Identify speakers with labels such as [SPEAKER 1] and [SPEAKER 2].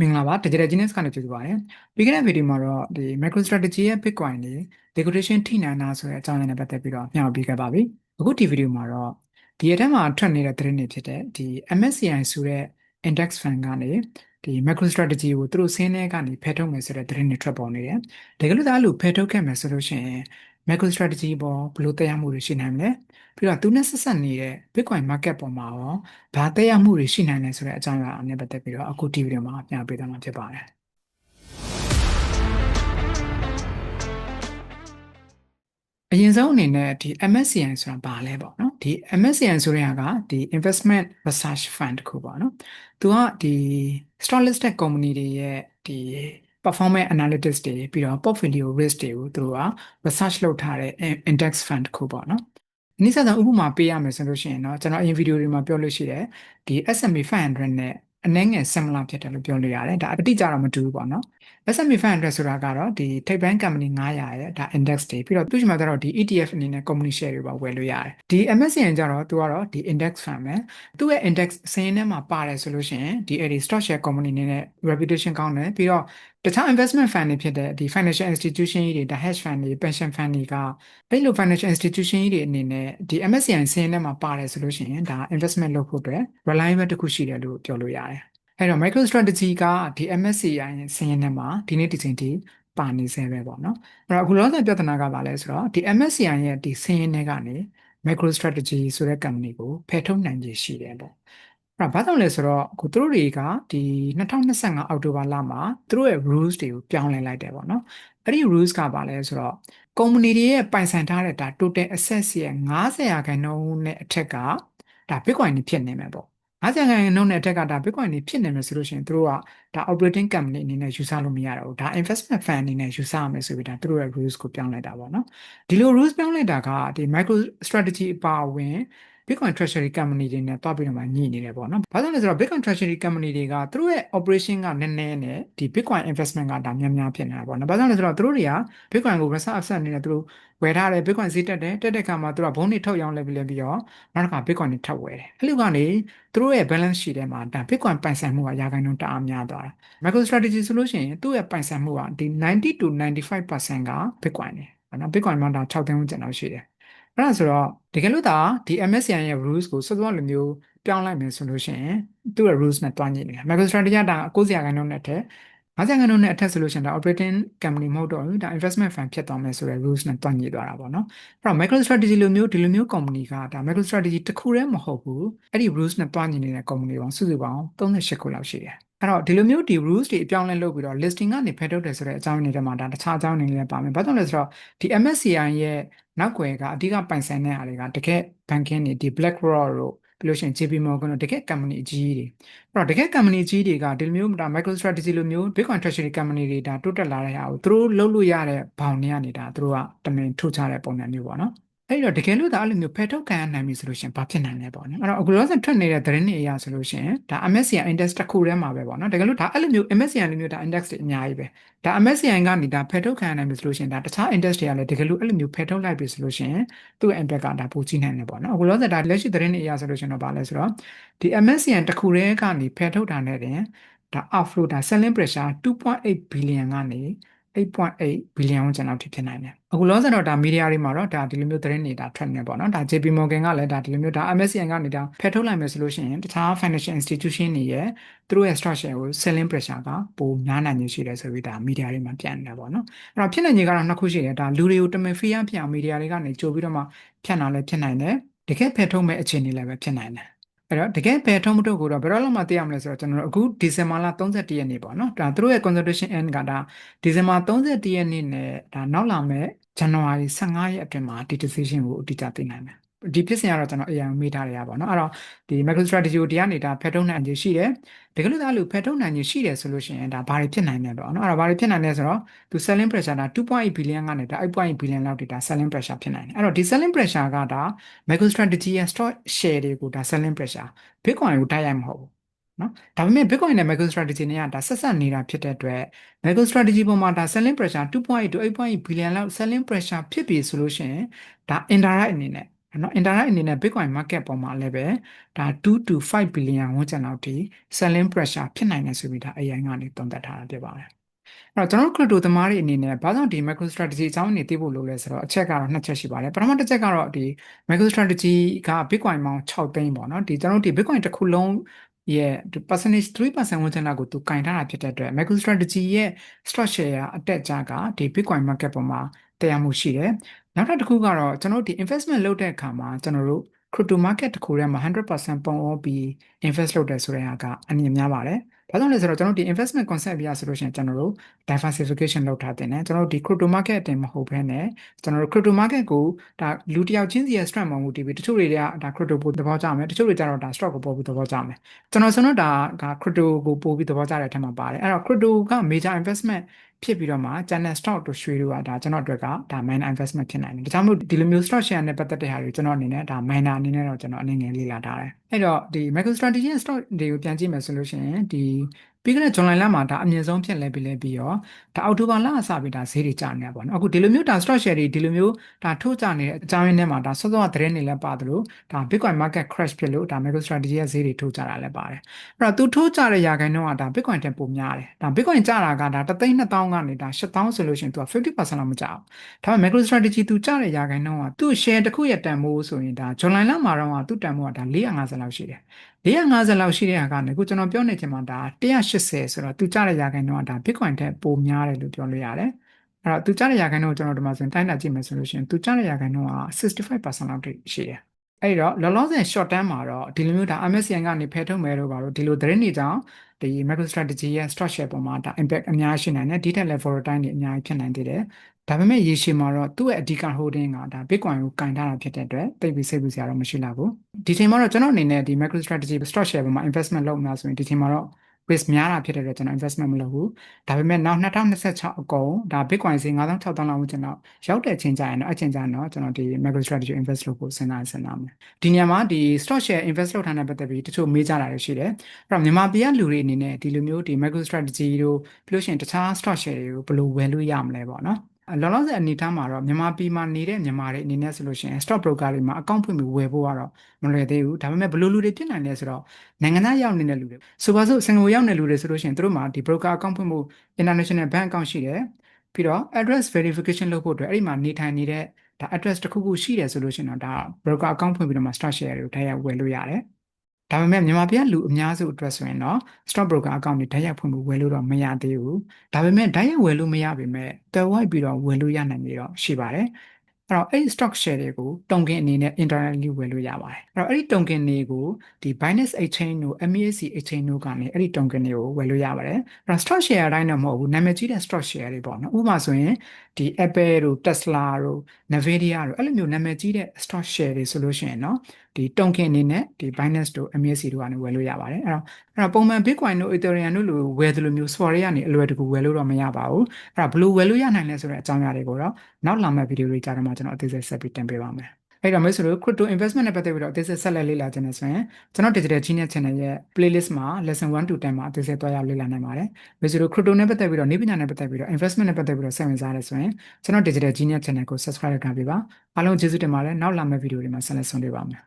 [SPEAKER 1] မင်္ဂလာပါ Digital Genius ကနေကြိုဆိုပါရစေ။ပြီးခဲ့တဲ့ဗီဒီယိုမှာတော့ဒီ MicroStrategy ရဲ့ Bitcoin တွေ liquidation ထိနိုင်တာဆိုတဲ့အကြောင်းအရာနဲ့ပတ်သက်ပြီးတော့မျှဝေပေးခဲ့ပါပြီ။အခုဒီဗီဒီယိုမှာတော့ဒီအထက်မှာထွက်နေတဲ့သတင်းတွေဖြစ်တဲ့ဒီ MSCI ဆိုတဲ့ index fund ကနေဒီ MicroStrategy ကိုသူတို့ဆင်းထဲကနေဖယ်ထုတ်မယ်ဆိုတဲ့သတင်းတွေထွက်ပေါ်နေတယ်။တကယ်လို့ဒါလို့ဖယ်ထုတ်ခဲ့မယ်ဆိုလို့ရှိရင် MicroStrategy ပေါ်ဘယ်လိုသက်ရောက်မှုတွေရှိနိုင်မလဲပြီးတော့သူနဲ့ဆက်ဆက်နေတဲ့ Bitcoin market ပေါ်မှာရောဘာသက်ရောက်မှုတွေရှိနိုင်လဲဆိုတဲ့အကြောင်းအရာအနဲ့ပတ်သက်ပြီးတော့အခုဒီဗီဒီယိုမှာပြပေးသွားမှာဖြစ်ပါတယ်အရင်ဆုံးအနေနဲ့ဒီ MSCI ဆိုတာဘာလဲပေါ့နော်ဒီ MSCI ဆိုတဲ့ဟာကဒီ investment research fund တခုပေါ့နော်သူကဒီ stock listed company တွေရဲ့ဒီ performance analytics တွေပြီးတော့ portfolio risk တွေကိုသူတို့က research လုပ်ထားတဲ့ index fund ခုပေါ့နော်။ဒီဆက်ဆံဥပမာပေးရမယ်ဆိုလို့ရှိရင်တော့ကျွန်တော်အရင်ဗီဒီယိုတွေမှာပြောလို့ရှိတယ်ဒီ S&P 500နဲ့အနည်းငယ် similar ဖြစ်တယ်လို့ပြောလို့ရတယ်ဒါအတိအကျတော့မတူဘူးပေါ့နော် S&P 500ဆိုတာကတော့ဒီထိပ်ပိုင်း company 900ရဲ့ဒါ index တွေပြီးတော့သူ့ရှိမှာကျတော့ဒီ ETF အနေနဲ့ company share တွေပါဝယ်လို့ရတယ်ဒီ MSCI ကျတော့သူကတော့ဒီ index fund ပဲသူ့ရဲ့ index စင်းထဲမှာပါတယ်ဆိုလို့ရှိရင်ဒီအဲ့ဒီ stock share company အနေနဲ့ reputation ကောင်းတယ်ပြီးတော့တခြား investment fund တွေဖြစ်တဲ့ဒီ financial institution ကြီးတွေဒါ hedge fund တွေ pension fund တွေကအဲ့လို financial institution ကြီးတွေအနေနဲ့ဒီ MSCI စင်းထဲမှာပါတယ်ဆိုလို့ရှိရင်ဒါ investment လုပ်ဖို့အတွက် reliable တစ်ခုရှိတယ်လို့ပြောလို့ရတယ် အဲ့တော့ MicroStrategy ကဒီ MSCI ရဲ့စင်းထဲမှာဒီနေ့ဒီချိန်ထိပါနေဆဲပဲပေါ့နော်အဲ့တော့အခုလောဆယ်ပြဿနာကဘာလဲဆိုတော့ဒီ MSCI ရဲ့ဒီစင်းထဲကနေ MicroStrategy ဆိုတဲ့ company ကိုဖယ်ထုတ်နိုင်ခြေရှိတယ်ပေါ့အဲ့ဘာကြောင့်လဲဆိုတော့အခုသူတို့တွေကဒီ2025အောက်တိုဘာလမှာသူတို့ရဲ့ rules တွေကိုပြောင်းလဲလိုက်တယ်ပေါ့နော်အဲ့ဒီ rules ကဘာလဲဆိုတော့ company တွေရဲ့ပိုင်ဆိုင်ထားတဲ့ဒါ total assets ရဲ့90ရာခိုင်နှုန်းနဲ့အထက်ကဒါ Bitcoin တွေဖြစ်နေမှာပေါ့ 50ခိုင်နှုန်းနဲ့အထက်ကဒါ Bitcoin တွေဖြစ်နေမယ်ဆိုလို့ရှိရင်တို့ကဒါ operating company အနေနဲ့ယူဆလို့မရတော့ဘူးဒါ investment fund အနေနဲ့ယူဆရမယ်ဆိုပြီးဒါတို့ရဲ့ rules ကိုပြောင်းလိုက်တာပေါ့နော်ဒီလို rules ပြောင်းလိုက်တာကဒီ micro strategy အပါအဝင် Bitcoin Treasury Company တွေနဲ့တွားပြီးတော့မှညှိနေတယ်ပေါ့နော်။ဘာလို့လဲဆိုတော့ Bitcoin Treasury Company တွေကသူတို့ရဲ့ operation ကနည်းနည်းနဲ့ဒီ Bitcoin investment ကဒါများများဖြစ်နေတာပေါ့နော်။ဘာလို့လဲဆိုတော့သူတို့တွေက Bitcoin ကို reserve asset အနေနဲ့သူတို့ဝယ်ထားတယ် Bitcoin ဈေးတက်တယ်တက်တဲ့အခါမှာသူတို့ကဘုံတွေထုတ်ရောင်းလဲပြီးလဲပြီးတော့နောက်တစ်ခါ Bitcoin တွေထပ်ဝယ်တယ်။အဲ့လိုကနေသူတို့ရဲ့ balance sheet ထဲမှာဒါ Bitcoin ပိုင်ဆိုင်မှုကရာခိုင်နှုန်းတအားများသွားတာ။ MicroStrategy ဆိုလို့ရှိရင်သူ့ရဲ့ပိုင်ဆိုင်မှုကဒီ90 to 95%က Bitcoin နေ။နော် Bitcoin မှာဒါ6သိန်းဝန်းကျင်လောက်ရှိတယ်။ အဲ့ဒါဆိုတော့တကယ်လို့ဒါဒီ MSCI ရဲ့ rules ကိုစောစောလိုမျိုးပြောင်းလိုက်မယ်ဆိုလို့ရှိရင်သူ့ရဲ့ rules နဲ့တွားညှိနေတာ MicroStrategy ကဒါ90ရာခိုင်နှုန်းနဲ့ထက်50ရာခိုင်နှုန်းနဲ့အထက်ဆိုလို့ရှိရင်ဒါ operating company မဟုတ်တော့ဘူးဒါ investment fund ဖြစ်သွားမယ်ဆိုတဲ့ rules နဲ့တွားညှိသွားတာပေါ့နော်အဲ့တော့ MicroStrategy လိုမျိုးဒီလိုမျိုး company ကဒါ MicroStrategy တစ်ခုတည်းမဟုတ်ဘူးအဲ့ဒီ rules နဲ့တွားညှိနေတဲ့ company ပေါင်းစုစုပေါင်း38ခုလောက်ရှိတယ် အဲ့တော့ဒီလိုမျိုးဒီ rules တွေအပြောင်းလဲလုပ်ပြီးတော့ listing ကနေဖယ်ထုတ်တယ်ဆိုတဲ့အကြောင်းအရာတွေမှာဒါတခြားအကြောင်းတွေလည်းပါမယ်။ဘာကြောင့်လဲဆိုတော့ဒီ MSCI ရဲ့နောက်ွယ်ကအဓိကပိုင်ဆိုင်တဲ့အားတွေကတကယ် banking တွေဒီ BlackRock တို့ပြီးလို့ရှိရင် JP Morgan တို့တကယ် company အကြီးတွေအဲ့တော့တကယ် company အကြီးတွေကဒီလိုမျိုးဒါ MicroStrategy လိုမျိုး Bitcoin Treasury company တွေဒါတိုးတက်လာတဲ့ဟာကိုသူတို့လုပ်လို့ရတဲ့ဘောင်တွေကနေဒါသူတို့ကတမင်ထုတ်ချတဲ့ပုံစံမျိုးပေါ့နော် အဲ့တော့တကယ်လို့ဒါအဲ့လိုမျိုးဖယ်ထုတ်ခံရနိုင်ပြီဆိုလို့ရှိရင်ဘာဖြစ်နိုင်လဲပေါ့နော်အဲ့တော့အခုလောဆယ်ထွက်နေတဲ့သတင်းတွေအရဆိုလို့ရှိရင်ဒါ MSCI index တစ်ခုထဲမှာပဲပေါ့နော်တကယ်လို့ဒါအဲ့လိုမျိုး MSCI လိုမျိုးဒါ index တွေအများကြီးပဲဒါ MSCI ကနေဒါဖယ်ထုတ်ခံရနိုင်ပြီဆိုလို့ရှိရင်ဒါတခြား index တွေကလည်းတကယ်လို့အဲ့လိုမျိုးဖယ်ထုတ်လိုက်ပြီဆိုလို့ရှိရင်သူ့ impact ကဒါပိုကြီးနိုင်တယ်ပေါ့နော်အခုလောဆယ်ဒါလက်ရှိသတင်းတွေအရဆိုလို့ရှိရင်တော့ဘာလဲဆိုတော့ဒီ MSCI တစ်ခုထဲကနေဖယ်ထုတ်တာနဲ့တင်ဒါ outflow ဒါ selling pressure 2.8 billion ကနေ 8.8 billion ဝန်းကျင်လောက်ဖြစ်ဖြစ်နိုင်တယ်။အခုလောဆယ်တော့ဒါမီဒီယာတွေမှာတော့ဒါဒီလိုမျိုးသတင်းတွေဒါထွက်နေပေါ့နော်။ဒါ JP Morgan ကလည်းဒါဒီလိုမျိုးဒါ MSCI ကနေဒါဖယ်ထုတ်လိုက်မယ်ဆိုလို့ရှိရင်တခြား financial institution တွေရဲ့သူတို့ရဲ့ structure ကို selling pressure ကပိုများနိုင်နေရှိတယ်ဆိုပြီးဒါမီဒီယာတွေမှာပြန်နေတယ်ပေါ့နော်။အဲ့တော့ဖြစ်နိုင်ခြေကတော့နှစ်ခုရှိတယ်။ဒါလူတွေကိုတမင် fear ဖြစ်အောင်မီဒီယာတွေကနေကြိုပြီးတော့မှဖြန့်တာလည်းဖြစ်နိုင်တယ်။တကယ်ဖယ်ထုတ်မဲ့အခြေအနေလည်းပဲဖြစ်နိုင်တယ် အဲ့တော့တကယ်ဘယ်ထုံးမထုတ်ကိုတော့ဘယ်တော့မှသိရမလဲဆိုတော့ကျွန်တော်တို့အခုဒီဇင်ဘာလ31ရက်နေ့ပေါ့နော်ဒါသူတို့ရဲ့ consultation end ကဒါဒီဇင်ဘာ31ရက်နေ့နဲ့ဒါနောက်လာမဲ့ဇန်နဝါရီ15ရက်အတွင်းမှာဒီ decision ကိုအတိအကျသိနိုင်မယ် ဒီဖြစ်စဉ်ကတော့ကျွန်တော် AI မေးထားရပါတော့เนาะအဲ့တော့ဒီ MicroStrategy ကိုတရားနေတာဖယ်ထုတ်နိုင်ခြင်းရှိတယ်တကယ်လို့ဒါလို့ဖယ်ထုတ်နိုင်ခြင်းရှိတယ်ဆိုလို့ရှိရင်ဒါဘာတွေဖြစ်နိုင်လဲပေါ့เนาะအဲ့တော့ဘာတွေဖြစ်နိုင်လဲဆိုတော့သူ selling pressure ဒါ2.8 billion ကနေဒါ8.8 billion လောက်တိဒါ selling pressure ဖြစ်နိုင်တယ်အဲ့တော့ဒီ selling pressure ကဒါ MicroStrategy ရဲ့ stock share တွေကိုဒါ selling pressure Bitcoin ကိုတိုက်ရိုက်မဟုတ်ဘူးနော်ဒါပေမဲ့ Bitcoin နဲ့ MicroStrategy နဲ့ကဒါဆက်ဆက်နေတာဖြစ်တဲ့အတွက် MicroStrategy ပေါ်မှာဒါ selling pressure 2.8 to 8.8 billion လောက် selling pressure ဖြစ်ပြီဆိုလို့ရှိရင်ဒါ indirect အနေနဲ့ နော် internet အနေနဲ့ bitcoin market ပေါ်မှာလည်းပဲဒါ2 to 5 billion ဝန်းကျင်လောက်ထိ selling pressure ဖြစ်နိုင်တယ်ဆိုပြီးဒါ AI ကနေသုံးသပ်ထားတာဖြစ်ပါတယ်အဲ့တော့ကျွန်တော် crypto သမားတွေအနေနဲ့ဘာကြောင့်ဒီ micro strategy အကြောင်းအနေသိဖို့လိုလဲဆိုတော့အချက်ကတော့နှစ်ချက်ရှိပါတယ်ပထမတစ်ချက်ကတော့ဒီ micro strategy က bitcoin ပေါင်း6သိန်းပေါ့နော်ဒီကျွန်တော်ဒီ bitcoin တစ်ခုလုံးရဲ့ percentage 3%ဝန်းကျင်လောက်ကိုသူကင်ထားတာဖြစ်တဲ့အတွက် micro strategy ရဲ့ stock share အတက်ကြကဒီ bitcoin market ပေါ်မှာတရားမှုရှိတယ် နောက်တစ်ခုကတော့ကျွန်တော်တို့ဒီ investment လုပ်တဲ့အခါမှာကျွန်တော်တို့ crypto market တစ်ခုထဲမှာ100%ပုံအောပြီး invest လုပ်တယ်ဆိုတဲ့ဟာကအမြင်များပါတယ်။ဘာကြောင့်လဲဆိုတော့ကျွန်တော်ဒီ investment concept ပြဆိုလို့ရှိရင်ကျွန်တော်တို့ diversification လုပ်ထားတင်တယ်။ကျွန်တော်တို့ဒီ crypto market တင်မဟုတ်ဘဲနဲ့ကျွန်တော်တို့ crypto market ကိုဒါလူတစ်ယောက်ချင်းစီရဲ့ strength မှာမူတည်ပြီးတချို့တွေကဒါ crypto ပိုသဘောကျမယ်တချို့တွေကျတော့ဒါ stock ကိုပိုပြီးသဘောကျမယ်။ကျွန်တော်ဆိုတော့ဒါက crypto ကိုပိုပြီးသဘောကျတဲ့အထက်မှာပါတယ်။အဲ့တော့ crypto က major investment ဖြစ်ပြီးတော့မှ channel stock တို့ရွှေတို့ကဒါကျွန်တော်အတွက်ကဒါ minor investment ဖြစ်နိုင်တယ်။ဒါကြောင့်မို့ဒီလိုမျိုး stock share နဲ့ပတ်သက်တဲ့ဟာတွေကျွန်တော်အနေနဲ့ဒါ minor အနေနဲ့တော့ကျွန်တော်အနေငယ်လေ့လာထားတယ်။အဲ့တော့ဒီ micro strategy ရဲ့ stock တွေကိုပြန်ကြည့်မယ်ဆိုလို့ရှိရင်ဒီ ပြီးခဲ့တဲ့ဇွန်လလမှာဒါအမြင့်ဆုံးဖြစ်လဲပြီးလဲပြီးတော့ဒါအောက်တိုဘာလအစပြီးဒါဈေးတွေကျနေတာပေါ့နော်အခုဒီလိုမျိုးဒါ stock share တွေဒီလိုမျိုးဒါထိုးကျနေတဲ့အကြောင်းရင်းထဲမှာဒါစောစောကသတင်းတွေလည်းပါတယ်လို့ဒါ Bitcoin market crash ဖြစ်လို့ဒါ micro strategy ရဲ့ဈေးတွေထိုးကျတာလည်းပါတယ်အဲ့တော့သူထိုးကျတဲ့ရာခိုင်နှုန်းကဒါ Bitcoin တက်ပိုများတယ်ဒါ Bitcoin ကျတာကဒါ3သိန်း2000ကနေဒါ8000ဆိုလို့ရှိရင်သူက50%လောက်မကျအောင်ဒါပေမဲ့ micro strategy သူကျတဲ့ရာခိုင်နှုန်းကသူ့ share တစ်ခုရဲ့တန်ဖိုးဆိုရင်ဒါဇွန်လလမှာတော့သူ့တန်ဖိုးကဒါ450လောက်ရှိတယ် 450လောက်ရှိတဲ့ဟာကနေခုကျွန်တော်ပြောနေချင်မှာဒါ180ဆိုတော့သူကြတဲ့ရာခိုင်နှုန်းကဒါ Bitcoin ထက်ပိုများတယ်လို့ပြောလို့ရတယ်အဲ့တော့သူကြတဲ့ရာခိုင်နှုန်းကိုကျွန်တော်ဒီမှာဆိုရင်တိုင်းတာကြည့်မယ်ဆိုလို့ရှိရင်သူကြတဲ့ရာခိုင်နှုန်းက65%လောက်ထိရှိတယ်အဲ့တော့လောလောဆယ် short term မှာတော့ဒီလိုမျိုးဒါ MSCI ကနေဖယ်ထုတ်မယ်လို့ပါတော့ဒီလိုသတင်းတွေကြောင့်ဒီ MicroStrategy ရဲ့ structure ပေါ်မှာဒါ impact အများကြီးရှိနိုင်တယ် detail level volatile တွေအများကြီးဖြစ်နိုင်သေးတယ် ဒါပေမဲ့ရေရှည်မှာတော့သူ့ရဲ့အဓိက holding ကဒါ Bitcoin ကိုကင်ထားတာဖြစ်တဲ့အတွက်သိပြီးစိတ်ပူစရာတော့မရှိလာဘူးဒီချိန်မှာတော့ကျွန်တော်အနေနဲ့ဒီ MicroStrategy structure ပေါ်မှာ investment လုပ်မှာဆိုရင်ဒီချိန်မှာတော့ risk များတာဖြစ်တဲ့အတွက်ကျွန်တော် investment မလုပ်ဘူးဒါပေမဲ့နောက်2026အကုန်ဒါ Bitcoin ဈေး9600လောက်ဝန်းကျင်တော့ရောက်တဲ့အချိန်ကျရင်တော့အချိန်ကျရင်တော့ကျွန်တော်ဒီ MicroStrategy invest လုပ်ဖို့စဉ်းစားစဉ်းစားမယ်ဒီနေရာမှာဒီ stock share invest လုပ်ထားတဲ့ပတ်သက်ပြီးတချို့မေးကြတာတွေရှိတယ်အဲ့တော့မြန်မာပြည်ကလူတွေအနေနဲ့ဒီလိုမျိုးဒီ MicroStrategy တို့ပြီးလို့ရှိရင်တခြား stock share တွေကိုဘယ်လိုဝယ်လို့ရမလဲပေါ့နော် လောလောဆယ်အနေထားမှာတော့မြန်မာပြည်မှာနေတဲ့မြန်မာတွေအနေနဲ့ဆိုလို့ရှိရင် stock broker တွေမှာအကောင့်ဖွင့်ပြီးဝယ်ဖို့ကတော့မလွယ်သေးဘူးဒါပေမဲ့ဘယ်လိုလူတွေဖြစ်နိုင်လဲဆိုတော့နိုင်ငံသားရောက်နေတဲ့လူတွေဆိုပါစို့စင်ကာပူရောက်နေလူတွေဆိုလို့ရှိရင်သူတို့မှာဒီ broker အကောင့်ဖွင့်ဖို့ international bank account ရှိတယ်ပြီးတော့ address verification လုပ်ဖို့အတွက်အဲ့ဒီမှာနေထိုင်နေတဲ့ဒါ address တစ်ခုခုရှိတယ်ဆိုလို့ရှိရင်တော့ဒါ broker account ဖွင့်ပြီးတော့မှ stock share တွေကိုတိုက်ရိုက်ဝယ်လို့ရတယ် ဒါပေမဲ့မြန်မာပြည်ကလူအများစုအတွက်ဆိုရင်တော့ stock broker account တွေဓာတ်ရိုက်ဖွင့်ဖို့ဝယ်လို့တော့မရသေးဘူးဒါပေမဲ့ဓာတ်ရိုက်ဝယ်လို့မရပေမဲ့တဝိုက်ပြီးတော့ဝယ်လို့ရနိုင်ပြီးတော့ရှိပါတယ် အဲ့တော့အဲ့ဒီ stock share တွေကို token အနေနဲ့ internally ဝယ်လို့ရပါတယ်အဲ့တော့အဲ့ဒီ token တွေကိုဒီ Binance Exchange တို့ MAC Exchange တို့ကနေအဲ့ဒီ token တွေကိုဝယ်လို့ရပါတယ်အဲ့တော့ stock share အတိုင်းတော့မဟုတ်ဘူးနာမည်ကြီးတဲ့ stock share တွေပေါ့နော်ဥပမာဆိုရင်ဒီ Apple တို့ Tesla တို့ Nvidia တို့အဲ့လိုမျိုးနာမည်ကြီးတဲ့ stock share တွေဆိုလို့ရှိရင်เนาะဒီ token အနေနဲ့ဒီ Binance တို့ MAC တို့ကနေဝယ်လို့ရပါတယ်အဲ့တော့အဲ့တော့ပုံမှန် Bitcoin တို့ Ethereum တို့လိုဝယ်သလိုမျိုး Spot တွေကနေအလွယ်တကူဝယ်လို့တော့မရပါဘူးအဲ့တော့ဘယ်လိုဝယ်လို့ရနိုင်လဲဆိုတဲ့အကြောင်းအရာတွေကိုတော့နောက်လာမယ့်ဗီဒီယိုတွေကြားထဲမှာ ကျွန်တော်အသေးစိတ်ဆက်ပြီးတင်ပေးပါမယ်အဲ့တော့မျိုးဆိုလို့ crypto investment နဲ့ပတ်သက်ပြီးတော့အသေးစိတ်ဆက်လက်လေ့လာခြင်းနဲ့ဆိုရင်ကျွန်တော် digital genius channel ရဲ့ playlist မှာ lesson 1 to 10မှာအသေးစိတ်တွားရောက်လေ့လာနိုင်ပါတယ်။မျိုးဆိုလို့ crypto နဲ့ပတ်သက်ပြီးတော့နေပညာနဲ့ပတ်သက်ပြီးတော့ investment နဲ့ပတ်သက်ပြီးတော့စိတ်ဝင်စားရဆိုရင်ကျွန်တော် digital genius channel ကို subscribe လုပ်ထားပေးပါ။အားလုံးကျေးဇူးတင်ပါတယ်။နောက်လာမယ့်ဗီဒီယိုတွေမှာဆက်လက်ဆွေးနွေးပါမယ်။